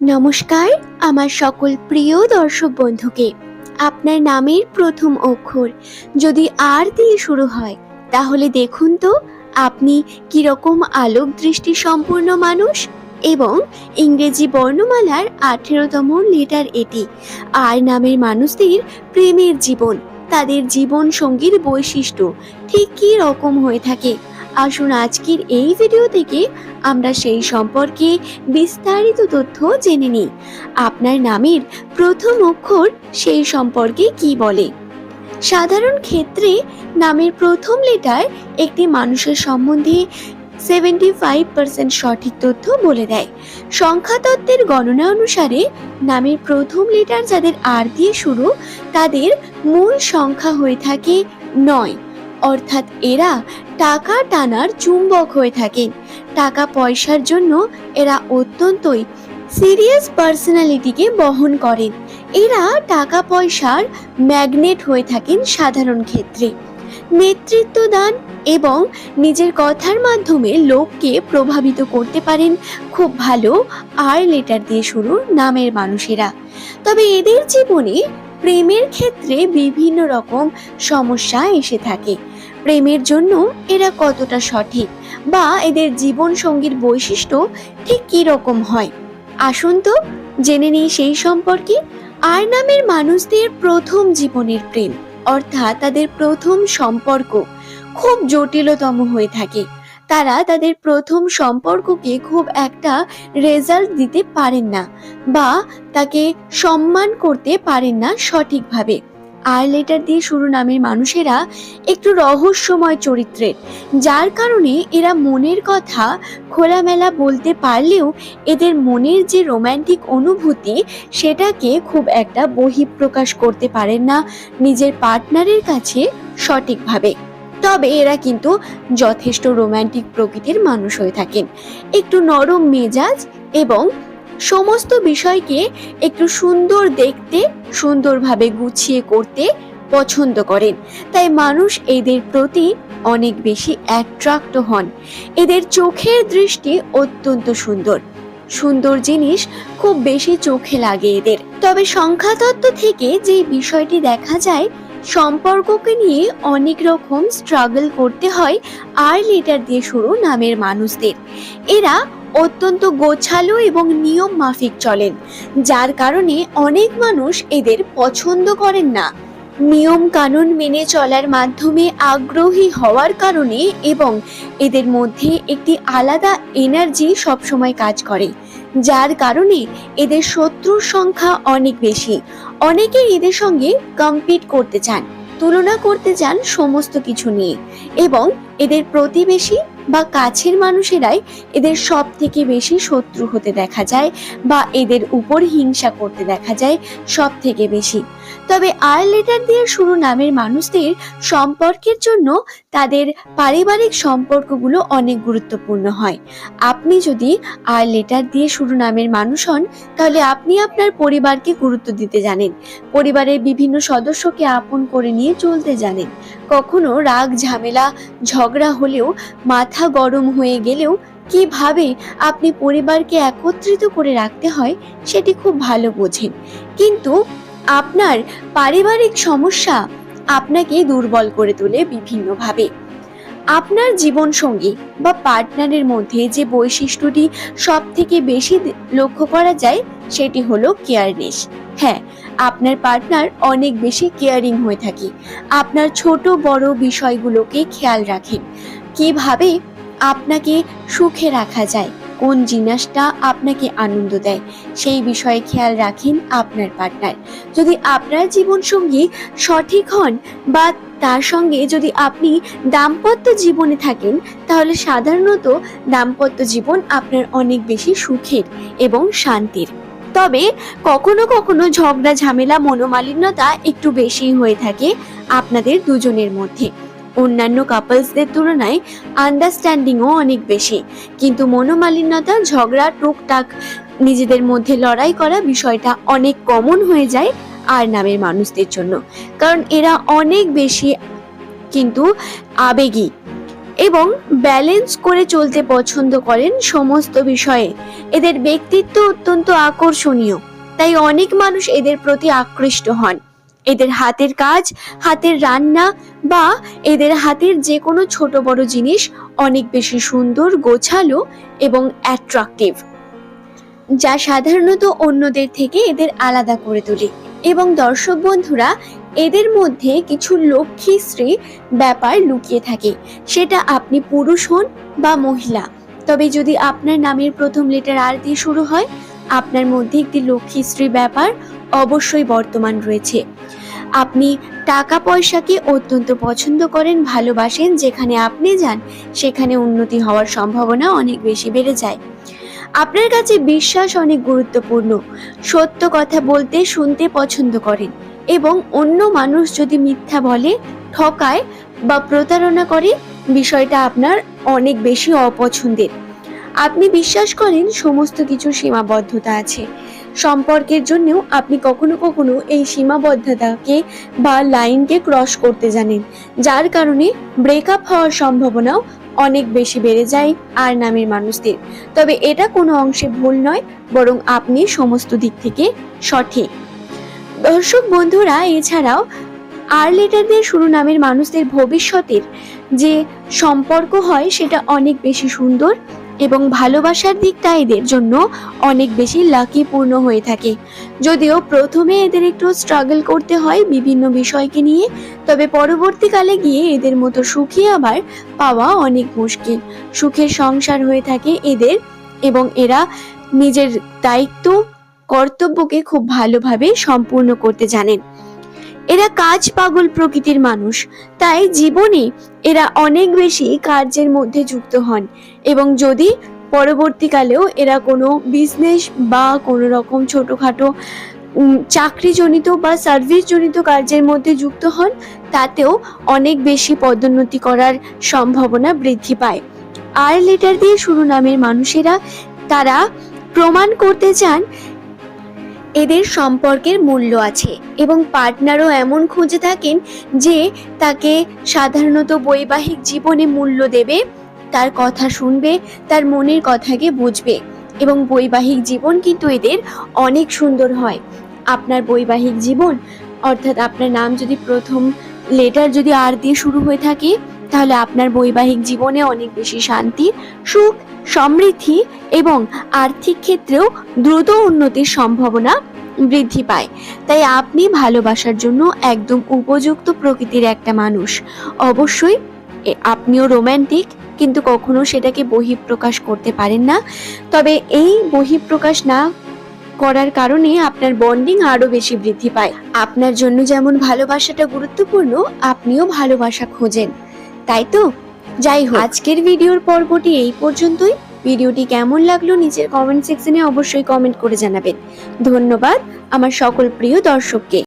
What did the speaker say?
নমস্কার, আমার সকল প্রিয় দর্শক বন্ধুকে। আপনার নামের প্রথম অক্ষর যদি আর দিয়ে শুরু হয়, তাহলে দেখুন তো আপনি কীরকম আলোক দৃষ্টি সম্পূর্ণ মানুষ এবং ইংরেজি বর্ণমালার আঠেরোতম লেটার এটি। আর নামের মানুষদের প্রেমের জীবন, তাদের জীবন সঙ্গীর বৈশিষ্ট্য ঠিক কী রকম হয়ে থাকে আসুন আজকের এই ভিডিও থেকে আমরা সেই সম্পর্কে বিস্তারিত তথ্য জেনে নিই। আপনার নামের প্রথম অক্ষর সেই সম্পর্কে কি বলে? সাধারণ ক্ষেত্রে নামের প্রথম লেটার একটি মানুষের সম্বন্ধে সেভেন্টি ফাইভ পার্সেন্ট সঠিক তথ্য বলে দেয়। সংখ্যাতত্ত্বের গণনা অনুসারে নামের প্রথম লেটার যাদের আর দিয়ে শুরু, তাদের মূল সংখ্যা হয়ে থাকে নয়। অর্থাৎ এরা টাকা টানার চুম্বক হয়ে থাকেন টাকা পয়সার জন্য এরা অত্যন্তই সিরিয়াস পার্সোনালিটিকে বহন করেন এরা টাকা পয়সার ম্যাগনেট হয়ে থাকেন সাধারণ ক্ষেত্রে। নেতৃত্ব দান এবং নিজের কথার মাধ্যমে লোককে প্রভাবিত করতে পারেন। খুব ভালো আর লেটার দিয়ে শুরু নামের মানুষেরা। তবে এদের জীবনে প্রেমের ক্ষেত্রে বিভিন্ন রকম সমস্যা এসে থাকে। প্রেমের জন্য এরা কতটা সঠিক বা এদের জীবন সঙ্গীর বৈশিষ্ট্য ঠিক কী রকম হয়? আসুন তো জেনে নিই সেই সম্পর্কে আর নামের মানুষদের প্রথম জীবনের প্রেম, অর্থাৎ তাদের প্রথম সম্পর্ক খুব জটিলতম হয়ে থাকে। তারা তাদের প্রথম সম্পর্ককে খুব একটা রেজাল্ট দিতে পারেন না বা তাকে সম্মান করতে পারেন না সঠিকভাবে। আর লেটার দিয়ে শুরু নামের মানুষেরা একটু রহস্যময় চরিত্রের। যার কারণে এরা মনের কথা খোলামেলা বলতে পারলেও এদের মনের যে রোম্যান্টিক অনুভূতি, সেটাকে খুব একটা বহিঃপ্রকাশ করতে পারেন না নিজের পার্টনারের কাছে সঠিকভাবে। তবে এরা কিন্তু যথেষ্ট রোম্যান্টিক প্রকৃতির মানুষ হয়ে থাকেন। একটু নরম মেজাজ এবং সমস্ত বিষয়কে একটু সুন্দর দেখতে, সুন্দরভাবে গুছিয়ে করতে পছন্দ করেন। তাই মানুষ এদের প্রতি অনেক বেশি অ্যাট্রাক্ট হন। এদের চোখের দৃষ্টি অত্যন্ত সুন্দর। সুন্দর জিনিস খুব বেশি চোখে লাগে এদের। তবে সংখ্যাতত্ত্ব থেকে যে বিষয়টি দেখা যায়, সম্পর্ককে নিয়ে অনেক রকম স্ট্রাগল করতে হয়, আর লেটার দিয়ে শুরু নামের মানুষদের। এরা অত্যন্ত গোছালো এবং নিয়ম মাফিক চলেন, যার কারণে অনেক মানুষ এদের পছন্দ করেন না। নিয়ম কানুন মেনে চলার মাধ্যমে আগ্রহী হওয়ার কারণে এবং এদের মধ্যে একটি আলাদা এনার্জি সবসময় কাজ করে, যার কারণে এদের শত্রুর সংখ্যা অনেক বেশি। অনেকে এদের সঙ্গে কম্পিট করতে চান, তুলনা করতে চান সমস্ত কিছু নিয়ে এবং এদের প্রতিবেশী বা কাছের মানুষেরাই এদের সব থেকে বেশি শত্রু হতে দেখা যায় বা এদের উপর হিংসা করতে দেখা যায় সব থেকে বেশি। তবে আর লেটার দিয়ে শুরু নামের মানুষদের সম্পর্কের জন্য তাদের পারিবারিক সম্পর্কগুলো অনেক গুরুত্বপূর্ণ হয়। আপনি যদি আর লেটার দিয়ে শুরু নামের মানুষ হন, তাহলে আপনি আপনার পরিবারকে গুরুত্ব দিতে জানেন। পরিবারের বিভিন্ন সদস্যকে আপন করে নিয়ে চলতে জানেন। কখনো রাগ, ঝামেলা, ঝগড়া হলেও মাথা গরম হয়ে গেলেও কীভাবে আপনি পরিবারকে একত্রিত করে রাখতে হয় সেটি খুব ভালো বোঝেন। কিন্তু আপনার পারিবারিক সমস্যা আপনাকে দুর্বল করে তোলে বিভিন্নভাবে। আপনার জীবন সঙ্গী বা পার্টনারের মধ্যে যে বৈশিষ্ট্যটি সব থেকে বেশি লক্ষ্য করা যায় সেটি হলো কেয়ারনেস হ্যাঁ আপনার পার্টনার অনেক বেশি কেয়ারিং হয়ে থাকে। আপনার ছোট বড় বিষয়গুলোকে খেয়াল রাখেন। কীভাবে আপনাকে সুখে রাখা যায়? কোন জিনিসটা আপনাকে আনন্দ দেয়? সেই বিষয়ে খেয়াল রাখেন আপনার পার্টনার যদি আপনার জীবনসঙ্গী সঠিক হন বা তার সঙ্গে যদি আপনি দাম্পত্য জীবনে থাকেন, তাহলে সাধারণত দাম্পত্য জীবন আপনার অনেক বেশি সুখের এবং শান্তির। তবে কখনো কখনো ঝগড়া, ঝামেলা, মনোমালিন্যতা একটু বেশি হয়ে থাকে আপনাদের দুজনের মধ্যে। অন্যান্য কাপলসদের তুলনায় আন্ডারস্ট্যান্ডিংও অনেক বেশি। কিন্তু মনোমালিন্যতা, ঝগড়া, টুকটাক, নিজেদের মধ্যে লড়াই করা বিষয়টা অনেক কমন হয়ে যায় আর নামের মানুষদের জন্য। কারণ এরা অনেক বেশি কিন্তু আবেগী এবং ব্যালেন্স করে চলতে পছন্দ করেন সমস্ত বিষয়ে। এদের ব্যক্তিত্ব অত্যন্ত আকর্ষণীয়, তাই অনেক মানুষ এদের প্রতি আকৃষ্ট হন। এদের হাতের কাজ, হাতের রান্না বা এদের হাতের যে কোনো ছোট বড় জিনিস অনেক বেশি সুন্দর, গোছালো এবং অ্যাট্রাকটিভ যা সাধারণত অন্যদের থেকে এদের আলাদা করে তোলে। এবং দর্শক বন্ধুরা, এদের মধ্যে কিছু লক্ষ্মী লক্ষ্মীশ্রী ব্যাপার লুকিয়ে থাকে। সেটা আপনি পুরুষ হন বা মহিলা। তবে যদি আপনার নামের প্রথম লেটার আর দিয়ে শুরু হয় আপনার মধ্যে একটি লক্ষ্মীশ্রী ব্যাপার অবশ্যই বর্তমান রয়েছে। আপনি টাকা পয়সাকে অত্যন্ত পছন্দ করেন, ভালোবাসেন, যেখানে আপনি যান, সেখানে উন্নতি হওয়ার সম্ভাবনা অনেক বেশি বেড়ে যায়। আপনার কাছে বিশ্বাস অনেক গুরুত্বপূর্ণ। সত্য কথা বলতে, শুনতে পছন্দ করেন এবং অন্য মানুষ যদি মিথ্যা বলে, ঠকায় বা প্রতারণা করে, বিষয়টা আপনার অনেক বেশি অপছন্দের। আপনি বিশ্বাস করেন সমস্ত কিছু সীমাবদ্ধতা আছে। সম্পর্কের জন্যও আপনি কখনো কখনো এই সীমাবদ্ধতাকে বা লাইনকে ক্রস করতে জানেন, যার কারণে ব্রেকআপ হওয়ার সম্ভাবনাও অনেক বেশি বেড়ে যায় আর নামের মানুষদের। তবে এটা কোনো অংশে ভুল নয়, বরং আপনি সমস্ত দিক থেকে সঠিক। দর্শক বন্ধুরা, এছাড়াও আর লেটার দিয়ে শুরু নামের মানুষদের ভবিষ্যতের যে সম্পর্ক হয়, সেটা অনেক বেশি সুন্দর এবং ভালোবাসার দিকটা এদের জন্য অনেক বেশি লাকিপূর্ণ হয়ে থাকে। যদিও প্রথমে এদের একটু স্ট্রাগল করতে হয় বিভিন্ন বিষয়কে নিয়ে, তবে পরবর্তীকালে গিয়ে এদের মতো সুখী আবার পাওয়া অনেক মুশকিল। সুখের সংসার হয়ে থাকে এদের এবং এরা নিজের দায়িত্ব, কর্তব্যকে খুব ভালোভাবে সম্পূর্ণ করতে জানেন। এরা কাজ পাগল প্রকৃতির মানুষ, তাই জীবনে এরা অনেক বেশি কার্যের মধ্যে যুক্ত হন। এবং যদি পরবর্তীকালেও এরা কোনো বিজনেস বা কোনো রকম ছোটোখাটো চাকরিজনিত বা সার্ভিস জনিত কার্যের মধ্যে যুক্ত হন, তাতেও অনেক বেশি পদোন্নতি করার সম্ভাবনা বৃদ্ধি পায়। আর লেটার দিয়ে শুরু নামের মানুষেরা, তারা প্রমাণ করতে চান এদের সম্পর্কের মূল্য আছে এবং পার্টনারও এমন খুঁজে থাকেন যে তাকে সাধারণত বৈবাহিক জীবনে মূল্য দেবে তার কথা শুনবে, তার মনের কথাকে বুঝবে এবং বৈবাহিক জীবন কিন্তু এদের অনেক সুন্দর হয়। আপনার বৈবাহিক জীবন, অর্থাৎ আপনার নাম যদি প্রথম লেটার যদি আর দিয়ে শুরু হয়ে থাকে, তাহলে আপনার বৈবাহিক জীবনে অনেক বেশি শান্তি, সুখ, সমৃদ্ধি এবং আর্থিক ক্ষেত্রেও দ্রুত উন্নতির সম্ভাবনা বৃদ্ধি পায়। তাই আপনি ভালোবাসার জন্য একদম উপযুক্ত প্রকৃতির একটা মানুষ। অবশ্যই আপনিও রোমান্টিক কিন্তু কখনো সেটাকে বহিঃপ্রকাশ করতে পারেন না। তবে এই বহিঃপ্রকাশ না করার কারণে আপনার বন্ডিং আরও বেশি বৃদ্ধি পায়। আপনার জন্য যেমন ভালোবাসাটা গুরুত্বপূর্ণ, আপনিও ভালোবাসা খোঁজেন। তাই তো? যাই হোক, আজকের ভিডিওর পর্বটি এই পর্যন্তই। ভিডিওটি কেমন লাগল নিচের কমেন্ট সেকশনে অবশ্যই কমেন্ট করে জানাবেন। ধন্যবাদ আমার সকল প্রিয় দর্শককে।